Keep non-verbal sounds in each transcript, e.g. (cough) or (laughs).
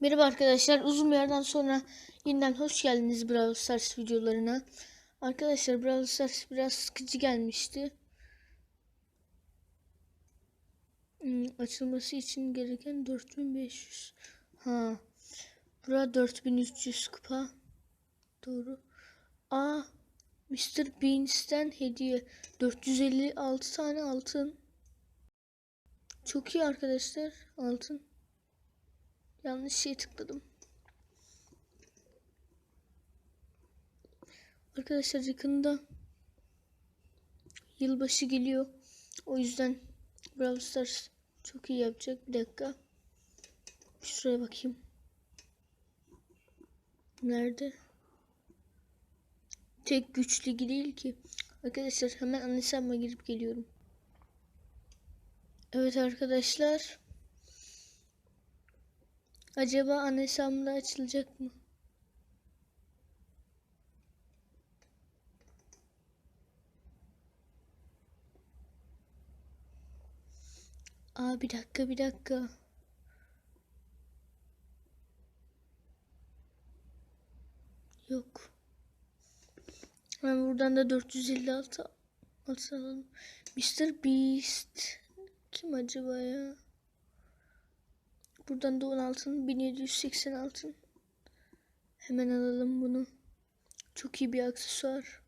Merhaba arkadaşlar. Uzun bir aradan sonra yeniden hoş geldiniz Brawl Stars videolarına. Arkadaşlar Brawl Stars biraz sıkıcı gelmişti. Hmm, açılması için gereken 4500. Ha. Bura 4300 kupa. Doğru. Aa, Mr. Beans'ten hediye. 456 tane altın. Çok iyi arkadaşlar. Altın. Yanlış şey tıkladım. Arkadaşlar yakında yılbaşı geliyor. O yüzden Brawl Stars çok iyi yapacak. Bir dakika. Şuraya bakayım. Nerede? Tek güç değil ki. Arkadaşlar hemen annesama girip geliyorum. Evet arkadaşlar. Acaba ana hesabımda açılacak mı? Aa bir dakika bir dakika. Yok. Ben buradan da 456 atalım. Mr. Beast. Kim acaba ya? Buradan da 16 1786. Hemen alalım bunu. Çok iyi bir aksesuar.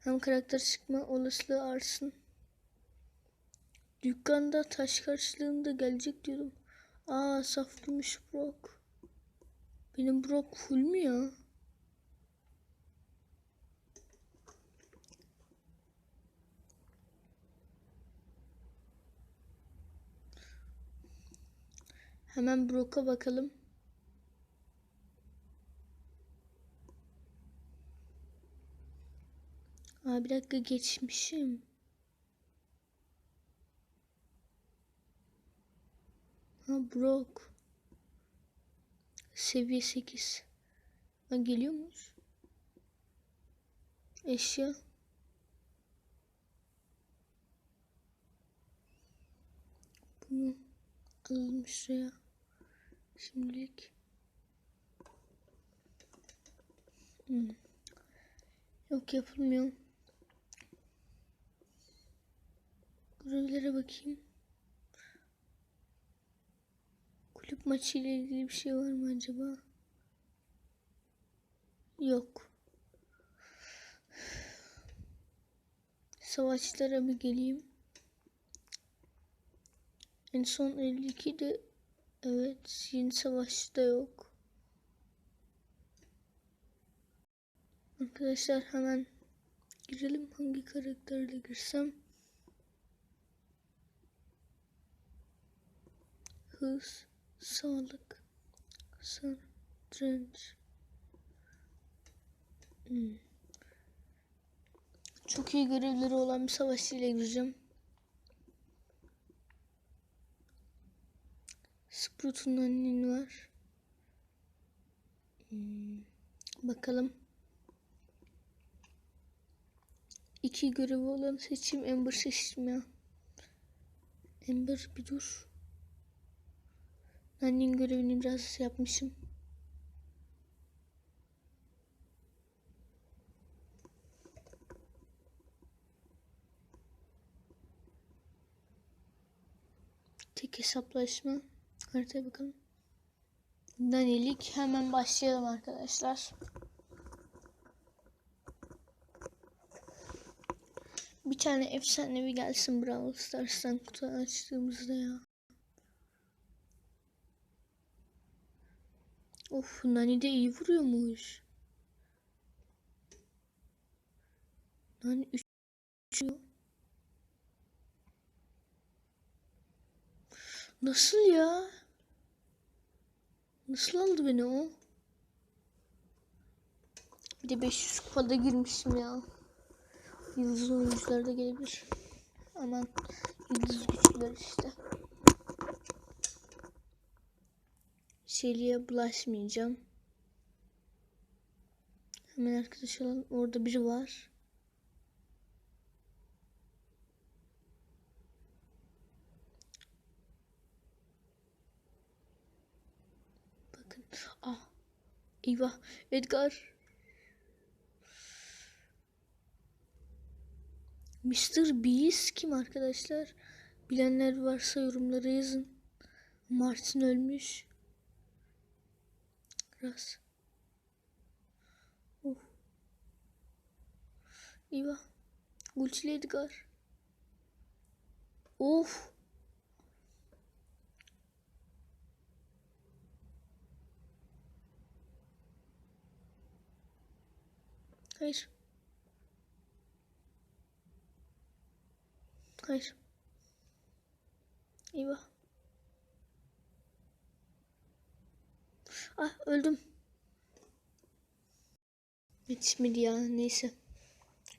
Hem karakter çıkma olasılığı artsın. Dükkanda taş karşılığında gelecek diyordum. Aa saf gümüş Brock. Benim Brock full mü ya? Hemen Brock'a bakalım. Aa bir dakika geçmişim. Ha Brock. Seviye 8. Ha geliyormuş. Eşya. Bunu alalım şuraya. Şimdilik. Hmm. Yok yapılmıyor. Görevlere bakayım. Kulüp maçı ile ilgili bir şey var mı acaba? Yok. Savaşlara bir geleyim. En son 52'de evet yeni savaşta yok. Arkadaşlar hemen girelim hangi karakterle girsem. Hız, sağlık, satranç. Hmm. Çok iyi görevleri olan bir savaşçıyla gireceğim. Sprout'un annen var. Hmm. Bakalım. İki görevi olan seçim Ember seçtim ya. Ember bir dur. Annenin görevini biraz yapmışım. Tek hesaplaşma. Haritaya bakalım. Danilik hemen başlayalım arkadaşlar. Bir tane efsanevi gelsin Brawl Stars'tan kutu açtığımızda ya. Of Nani de iyi vuruyormuş. Nani 3 Nasıl ya? Nasıl aldı beni o? Bir de 500 kupada girmişim ya. Yıldız oyuncular da gelebilir. Aman yıldız güçlüler işte. Şeli'ye bulaşmayacağım. Hemen arkadaş olalım. Orada biri var. Ah. Eyvah. Edgar. Mr. Beast kim arkadaşlar? Bilenler varsa yorumlara yazın. Martin ölmüş. Ras. Of. Eyvah. Ultili Edgar. Of. Hayır. Hayır. Eyvah. Ah öldüm. Yetişmedi ya neyse.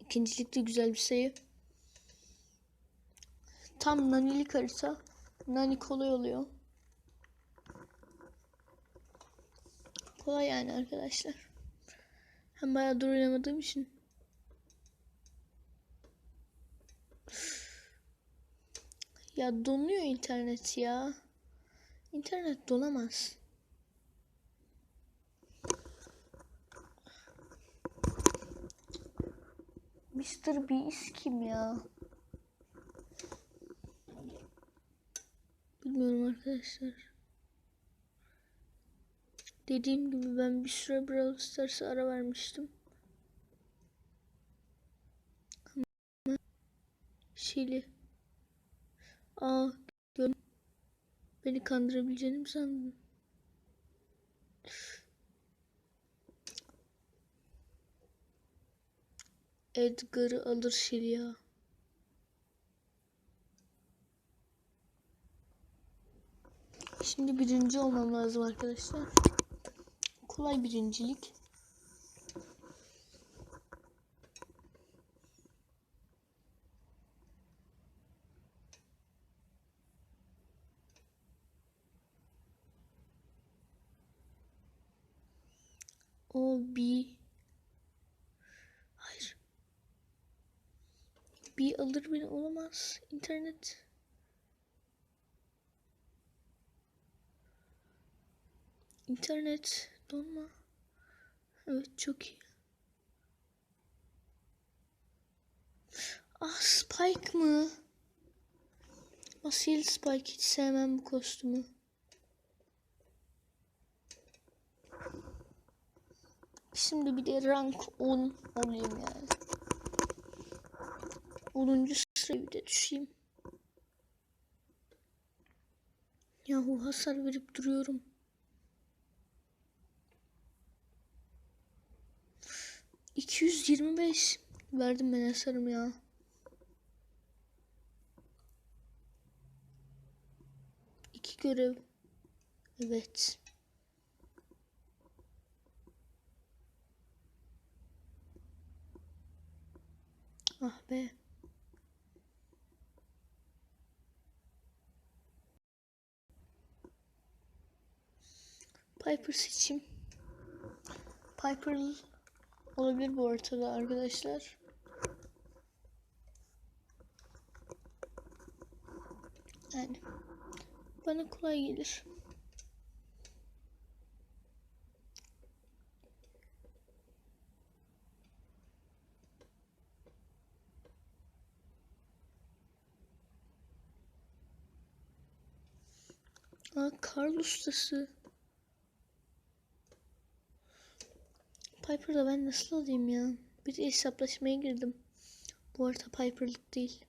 İkincilik de güzel bir sayı. Tam nanilik harita. Nani kolay oluyor. Kolay yani arkadaşlar. Hem bayağı dur oynamadığım için. Ya donuyor internet ya. İnternet donamaz. Mr. Beast kim ya? Bilmiyorum arkadaşlar. Dediğim gibi ben bir süre Brawl Stars'a ara vermiştim. Ama Şili. Aa gördüm. Beni kandırabileceğini mi sandın? Edgar'ı alır Şili ya. Şimdi birinci olmam lazım arkadaşlar. Kolay birincilik. O bir Hayır. Bir alır beni olamaz. İnternet. İnternet donma. Evet çok iyi. Ah Spike mı? Asil Spike hiç sevmem bu kostümü. Şimdi bir de rank 10 olayım yani. 10. sıraya bir de düşeyim. Yahu hasar verip duruyorum. İki yüz yirmi beş verdim ben hasarım ya. İki görev. Evet. Ah be. Piper seçeyim. Piper olabilir bu ortada arkadaşlar. Yani bana kolay gelir. Aa, Karl ustası. Piper'da ben nasıl alayım ya? Bir hesaplaşmaya girdim. Bu arada Piper'lık değil.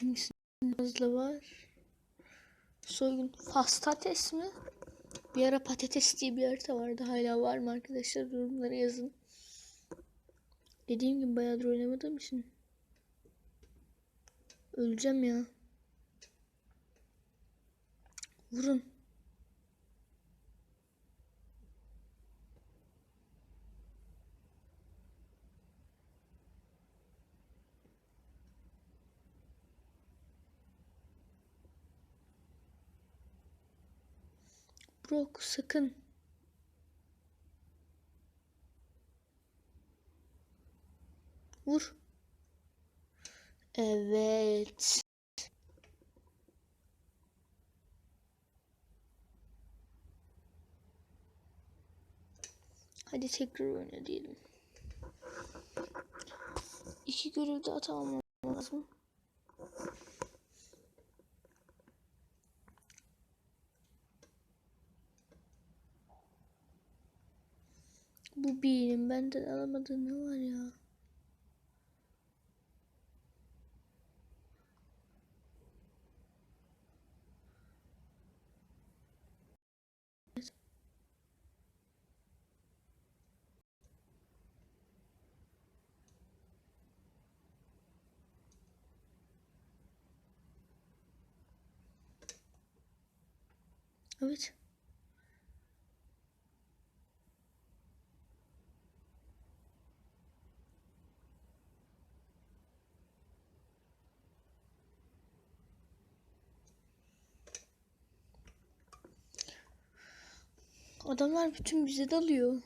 Hangisinde fazla var? Soygun. Fastates mi? Bir ara patates diye bir harita vardı. Hala var mı arkadaşlar? Yorumlara yazın. Dediğim gibi bayağıdır oynamadığım için. Öleceğim ya. Vurun. Brock sakın. Vur. Evet. Hadi tekrar oyna diyelim. İki görev daha tamamlamam lazım. Bu birinin benden alamadığı ne var ya? Evet. Adamlar bütün bize dalıyor.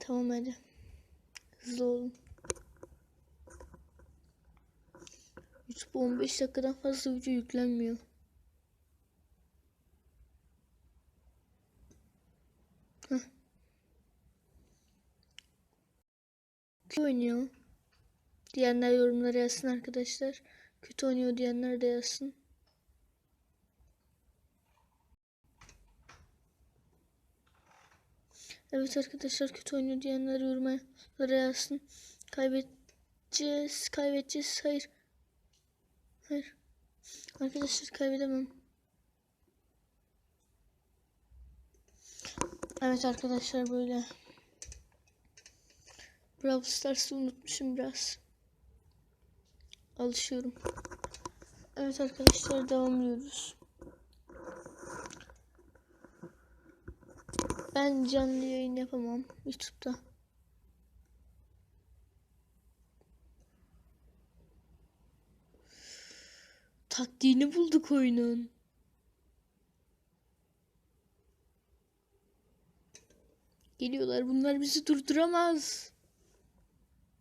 Tamam hadi. Hızlı olun. 3 bu 15 dakikadan fazla video yüklenmiyor. Kötü oynuyor. Diyenler yorumlara yazsın arkadaşlar. Kötü oynuyor diyenler de yazsın. Evet arkadaşlar kötü oynuyor diyenler yorumlara yazsın. Kaybedeceğiz, kaybedeceğiz. Hayır. Hayır. Arkadaşlar kaybedemem. Evet arkadaşlar böyle. Brawl Stars'ı unutmuşum biraz. Alışıyorum. Evet arkadaşlar devamlıyoruz. Ben canlı yayın yapamam YouTube'da. Taktiğini bulduk oyunun. Geliyorlar. Bunlar bizi durduramaz.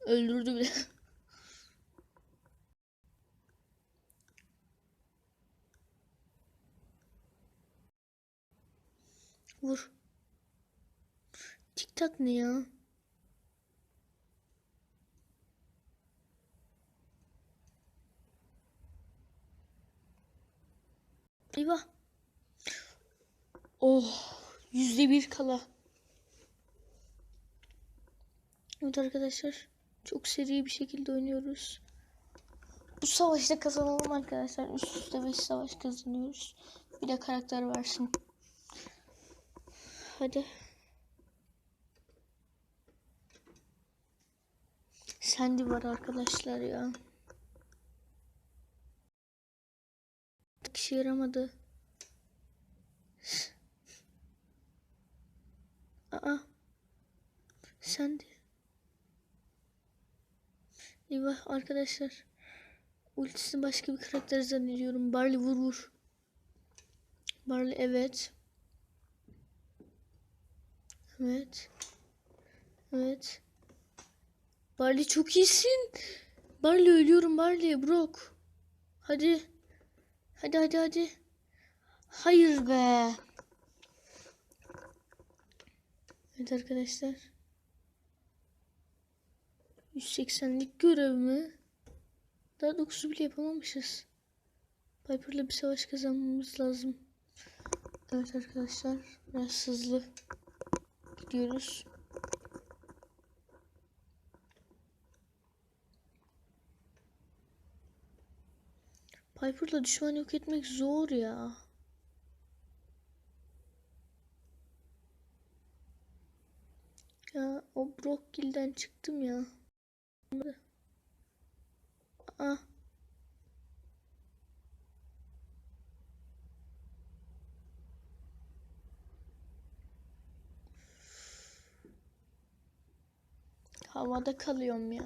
Öldürdü bile. (laughs) Vur. Tik tak ne ya? Eyvah. Oh. Yüzde bir kala. Evet arkadaşlar. Çok seri bir şekilde oynuyoruz. Bu savaşta kazanalım arkadaşlar. Üst üste 5 savaş kazanıyoruz. Bir de karakter versin. Hadi. Sandy var arkadaşlar ya. Kişi yaramadı. Aa. Sandy. Eyvah arkadaşlar. Ultisini başka bir karakter zannediyorum. Barley vur vur. Barley evet. Evet. Evet. Barley çok iyisin. Barley ölüyorum Barley. Brock. Hadi. Hadi hadi hadi. Hayır be. Evet arkadaşlar. 180'lik görev mi? Daha 9'u bile yapamamışız. Piper'la bir savaş kazanmamız lazım. Evet arkadaşlar. Biraz hızlı gidiyoruz. Piper'la düşman yok etmek zor ya. Ya o Brockgill'den çıktım ya. Aa. Havada kalıyorum ya.